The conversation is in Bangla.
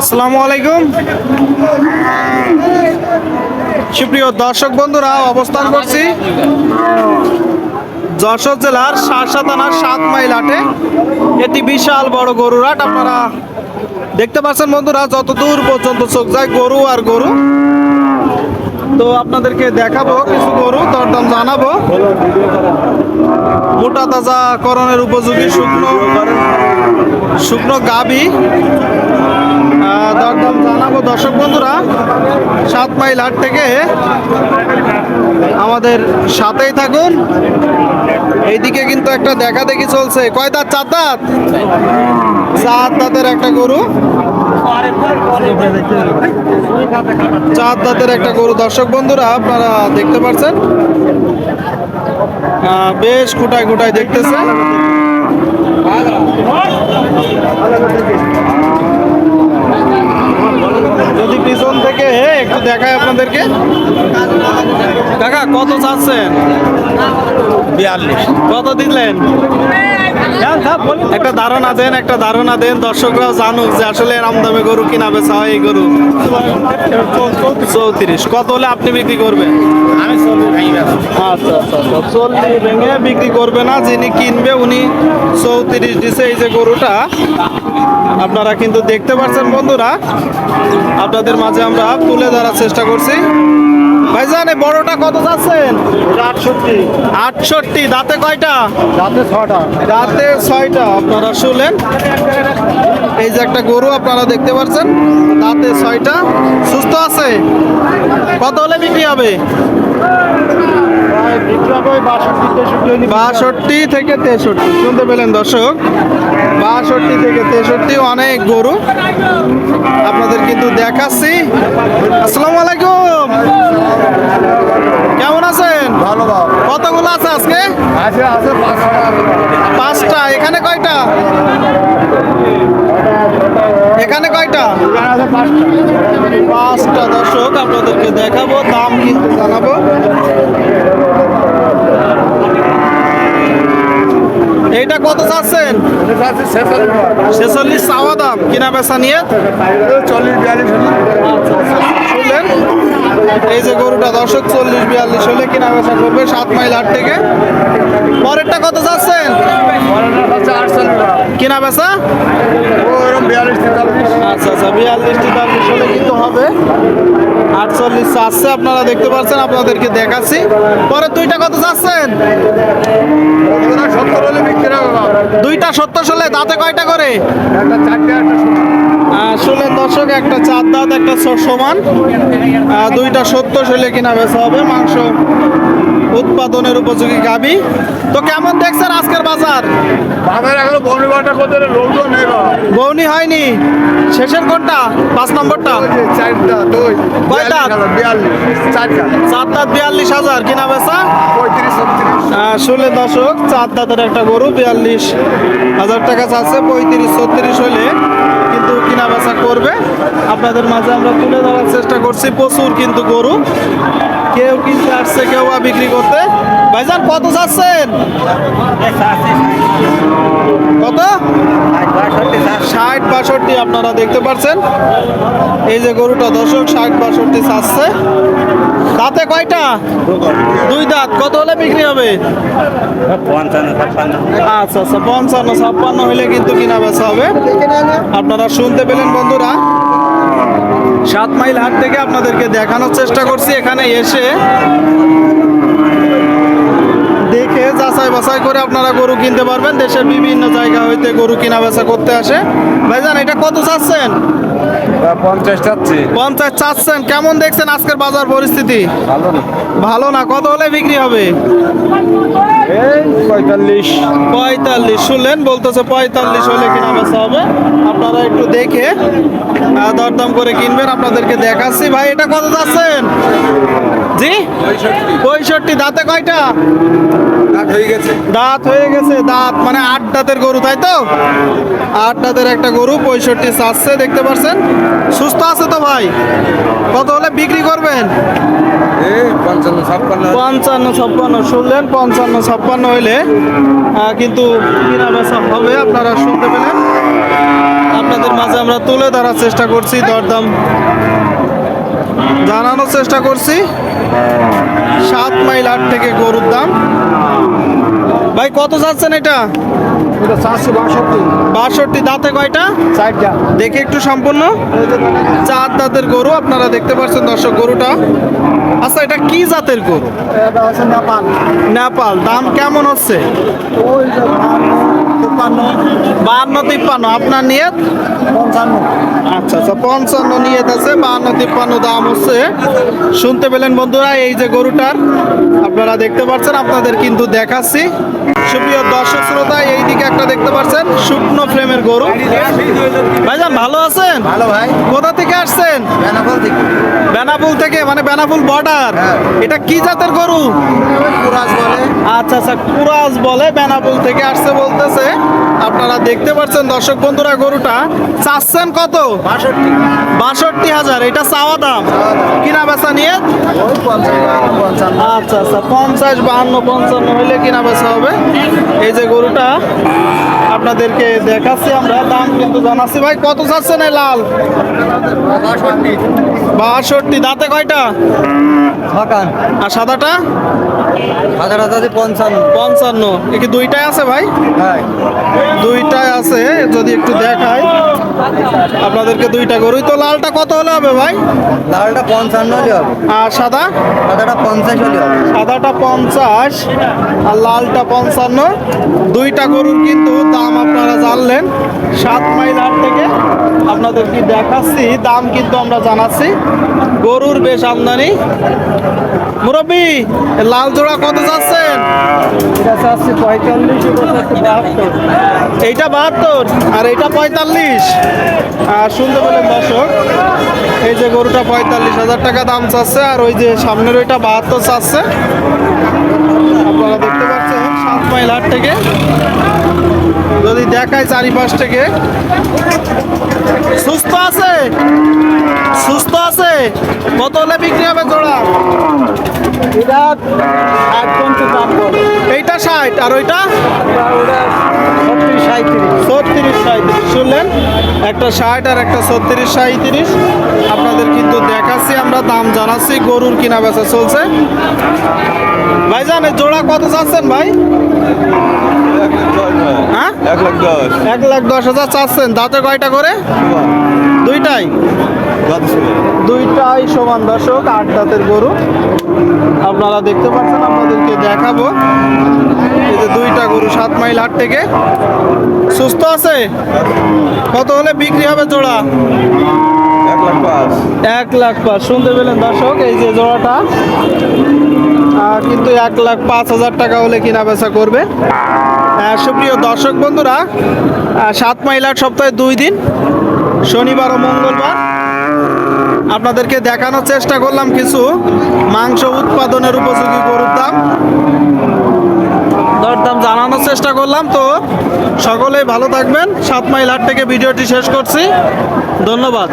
আসসালামু আলাইকুম। সুপ্রিয় দর্শক বন্ধুরা, অবস্থান করছি যশোর জেলার শাসা থানার সাত মাইল হাটে। এটি বিশাল বড় গরুর হাট, আপনারা দেখতে পাচ্ছেন বন্ধুরা যত দূর পর্যন্ত চোখ যায় গরু আর গরু। তো আপনাদেরকে দেখাবো কিছু গরু, দরদাম জানাব। মোটা তাজা করণের উপযোগী শুকনো। শুকনো গাবি। দরদাম জানাব দর্শক বন্ধুরা। সাত মাইল হাট থেকে আমাদের সাথেই থাকুন। এইদিকে কিন্তু একটা দেখা দেখি চলছে। কয় দাঁত? চার দাঁত? চার দাঁতের একটা গরু। চার দাঁতের একটা গরু। দর্শক বন্ধুরা, আপনারা দেখতে পাচ্ছেন বেশ খুঁটায় খুঁটায় দেখতেছে। যদি পিছন থেকে হে একটু দেখায় আপনাদেরকে। কাকা কত চাচ্ছেন? বিয়াল্লিশ। কত দিলেন? একটা ধারণা দেন একটা ধারণা দেন দর্শকরাও জানুক যে আসলে এরম দামে গরু কিনা বেচা হয় এই গরু। চৌত্রিশ। কত হলে আপনি বিক্রি করবেন? আচ্ছা আচ্ছা আচ্ছা। চল্লিশ ভেঙে বিক্রি করবে না যিনি কিনবে উনি চৌত্রিশ দিছে এই যে গরুটা। আপনারা কিন্তু দেখতে পাচ্ছেন বন্ধুরা আপনাদের মাঝে আমরা তুলে ধরার চেষ্টা করছি। ভাইজান বড়টা কত চাচ্ছেন? আটষট্টি। আটষট্টি দাঁতে কয়টা? দাঁতে ছটা দাঁতে ছয়টা। আপনারা শুনলেন? এই যে একটা গরু আপনারা দেখতে পাচ্ছেন দাঁতে ছয়টা। সুস্থ আছে? কত হলে বিক্রি হবে প্রায় বিক্রি হবে ওই বাষট্টি থেকে তেষট্টি শুনতে পেলেন দর্শক? বাষট্টি থেকে তেষট্টি অনেক গরু। আপনাদের কিন্তু দেখাচ্ছি। আসসালামু আলাইকুম। কেমন আছেন? ভালো কতগুলো আছে আজকে? আছে আছে পাঁচটা। পাঁচটা। এখানে কয়টা? এখানে কয়টা? পাঁচটা। পাঁচটা দর্শক আপনাদেরকে দেখাবো দাম কিন্তু জানাব এইটা কত চাচ্ছেন? ছেচল্লিশ চাওয়া দাম। কিনা বেচা নিয়ে? চল্লিশ বিয়াল্লিশ শুনলেন? এই যে গরুটা দর্শক চল্লিশ বিয়াল্লিশ হলে কিনা বেচা করবে সাত মাইল হাট থেকে। পরেরটা কত চাচ্ছেন? কিনা বেচা? আচ্ছা আচ্ছা বিয়াল্লিশ তেতাল্লিশ হলে কিন্তু হবে। আটচল্লিশ চাচ্ছে আপনারা দেখতে পাচ্ছেন আপনাদেরকে দেখাচ্ছি। পরে দুইটা কত চাচ্ছেন ওরা সত্তর হলে বিক্রি হবে বাবা। দুইটা সত্তর হলে দাঁতে কয়টা করে? একটা দর্শক একটা চার দাঁত একটা সমান। দুইটা সত্তর শুলে কিনা বেচা হবে। মাংস উৎপাদনের উপযোগী গাবি। তো কেমন দেখছেন আজকের বাজার? এখনও বাটা করতে। বৌনি হয়নি? শেষের কোনটা? পাঁচ নম্বরটা? চারটা দুই কয়টা? বিয়াল্লিশ চারটা। চার দাঁত বিয়াল্লিশ হাজার কিনা বেচা পঁয়ত্রিশ ষোলো দশক চার দাঁতের একটা গরু বিয়াল্লিশ হাজার টাকা চাচ্ছে পঁয়ত্রিশ ছত্রিশ হলে কিন্তু কিনা বেচা করবে? আপনাদের মাঝে আমরা তুলে ধরার চেষ্টা করছি প্রচুর কিন্তু গরু। কেউ কিনতে আসছে কেউ বা বিক্রি করতে। ভাইজান কত চাচ্ছেন? কত? বাষট্টি আপনারা দেখতে পাচ্ছেন। এই যে গরুটা দর্শক ষাট বাষট্টি চাচ্ছে। দাঁতে কয়টা? দুই দাঁত। কত হলে বিক্রি হবে? আচ্ছা আচ্ছা পঞ্চান্ন ছাপ্পান্ন হলে কিন্তু কিনা বেচা হবে। আপনারা শুনতে পেলেন বন্ধুরা। সাত মাইল হাট থেকে আপনাদেরকে দেখানোর চেষ্টা করছি। এখানে এসে যাচাই বাছাই করে আপনারা গরু কিনতে পারবেন। দেশের বিভিন্ন জায়গা হইতে গরু কিনা বেচা করতে আসে। ভাইজান এটা কত চাচ্ছেন? পঞ্চাশ চাচ্ছি। পঞ্চাশ চাচ্ছেন। কেমন দেখছেন আজকের বাজার পরিস্থিতি? ভালো না। ভালো না। কত হলে বিক্রি হবে? পঁয়তাল্লিশ। পঁয়তাল্লিশ। শুনলেন বলতেছে পঁয়তাল্লিশ হলে কিনা বেচা হবে। আপনারা একটু দেখে দরদাম করে কিনবেন। আপনাদেরকে দেখাচ্ছি। ভাই এটা কত যাচ্ছেন জি? পঁয়ষট্টি। দাঁতে কয়টা? হয়ে দাঁত হয়ে গেছে দাঁত। মানে আট দাঁতের গরু তাই তো? আট দাঁতের একটা গরু পঁয়ষট্টি চাচ্ছে দেখতে পাচ্ছেন সুস্থ আছে তো ভাই? কত হলে বিক্রি করবেন? এই পঞ্চান্ন ছাপ্পান্ন। শুনলেন পঞ্চান্ন ছাপ্পান্ন হইলে কিন্তু কিনা বেচা হবে আপনারা শুনতে পেলেন। আপনাদের মাঝে আমরা তুলে ধরার চেষ্টা করছি দরদাম। জানানোর চেষ্টা করছি। সাত মাইল আট থেকে গরুর দাম। ভাই কত যাচ্ছেন এটা? বাষট্টি। দাঁতে কয়টা? দেখে একটু সম্পূর্ণ। চার দাঁতের গরু আপনারা দেখতে পাচ্ছেন দর্শক গরুটা। আচ্ছা এটা কি জাতের গরু? নেপাল। নেপাল। দাম কেমন হচ্ছে? বাহান্ন তিপ্পান্ন। আপনার নিয়ত? পঞ্চান্ন। আচ্ছা আচ্ছা পঞ্চান্ন নিয়ত আছে বাহান্ন তিপ্পান্ন দাম হচ্ছে। শুনতে পেলেন বন্ধুরা এই যে গরুটার আপনারা দেখতে পাচ্ছেন আপনাদের কিন্তু দেখাচ্ছি। সুপ্রিয় দর্শক শ্রোতা এই দিকে একটা দেখতে পাচ্ছেন শুকনো ফ্রেমের গরু। ভাইজান ভালো আছেন? ভালো ভাই। কোথা থেকে আসছেন? বেনাপুল থেকে। বেনাপুল থেকে মানে বেনাপুল বর্ডার হ্যাঁ। এটা কি জাতের গরু? কুরাজ বলে। আচ্ছা আচ্ছা কুরাজ বলে বেনাপুল থেকে আসছে বলতেছে। আপনারা দেখতে পাচ্ছেন দর্শক বন্ধুরা গরুটা চাচ্ছেন কত? বাষট্টি। হাজার। এটা চাওয়া দাম? কিনা বেচা নিয়ে? আচ্ছা আচ্ছা পঞ্চাশ বাহান্ন পঞ্চান্ন হলে কিনা বেচা হবে? এই যে গরুটা আপনাদেরকে দেখাচ্ছি আমরা দাম কিন্তু জানাচ্ছি। ভাই কত চাচ্ছেন এই লাল? বাষট্টি। বাষট্টি। দাঁতে কয়টা? আর সাদাটা? হাজার হাজার পঞ্চান্ন। পঞ্চান্ন। এ কি দুইটাই আছে ভাই? হ্যাঁ। দুইটাই আছে যদি একটু দেখাই। আপনাদেরকে দুইটা গরুই তো লালটা কত হলে হবে ভাই? লালটা পঞ্চান্ন হলে হবে। আর সাদা? সাদাটা পঞ্চাশ হলে হবে। সাদাটা পঞ্চাশ আর লালটা পঞ্চান্ন। দুইটা গরুর কিন্তু দাম আপনারা জানলেন। সাত মাইল হাট থেকে আপনাদের কি দেখাচ্ছি দাম কিন্তু আমরা জানাচ্ছি। গরুর বেশ আমদানি। মুরব্বী লাল জোড়া কত যাচ্ছেন এটা চাচ্ছি পঁয়তাল্লিশ এটা বাহাত্তর। এইটা বাহাত্তর আর এইটা পঁয়তাল্লিশ। শুনতে পেলেন দর্শক এই যে গরুটা পঁয়তাল্লিশ হাজার টাকা দাম চাচ্ছে আর ওই যে সামনের ওইটা বাহাত্তর চাচ্ছে। আপনারা দেখতে পাচ্ছেন সাত মাইল হাট থেকে। যদি দেখায় চারিপাশ থেকে। সুস্থ আছে? সুস্থ আছে? কত হলে বিক্রি হবে জোড়া? এটা ষাট এইটা ষাট আর ওইটা? ছত্রিশ সাঁত্রিশ ছত্রিশ সাঁত্রিশ একটা ষাট আর একটা ছত্রিশ সাঁত্রিশ আপনাদের কিন্তু দেখাচ্ছি আমরা দাম জানাচ্ছি গরুর কিনা বেচা চলছে। ভাই জানে জোড়া কত চাচ্ছেন ভাই? হ্যাঁ? এক লাখ দশ। এক লাখ দশ হাজার চাচ্ছেন। দাঁতে কয়টা করে? দুইটাই। দুইটাই সমান দর্শক, আট দাঁতের গরু। আপনারা দেখতে পাচ্ছেন, আপনাদেরকে দেখাবো। এই যে দুইটা গরু, সাত মাইল হাট থেকে। সুস্থ আছে? কত হলে বিক্রি হবে জোড়া? এক লাখ পাঁচ। শুনতে পেলেন দর্শক, এই যে জোড়াটা। কিন্তু এক লাখ পাঁচ হাজার টাকা হলে কিনা বেচা করবে সুপ্রিয় দর্শক বন্ধুরা সাত মাইলার সপ্তাহে দুই দিন। শনিবার ও মঙ্গলবার। আপনাদেরকে দেখানোর চেষ্টা করলাম কিছু মাংস উৎপাদনের উপযোগী গরুর দাম। দরদাম জানানোর চেষ্টা করলাম। তো সকলেই ভালো থাকবেন। সাত মাইল হাট থেকে ভিডিওটি শেষ করছি। ধন্যবাদ।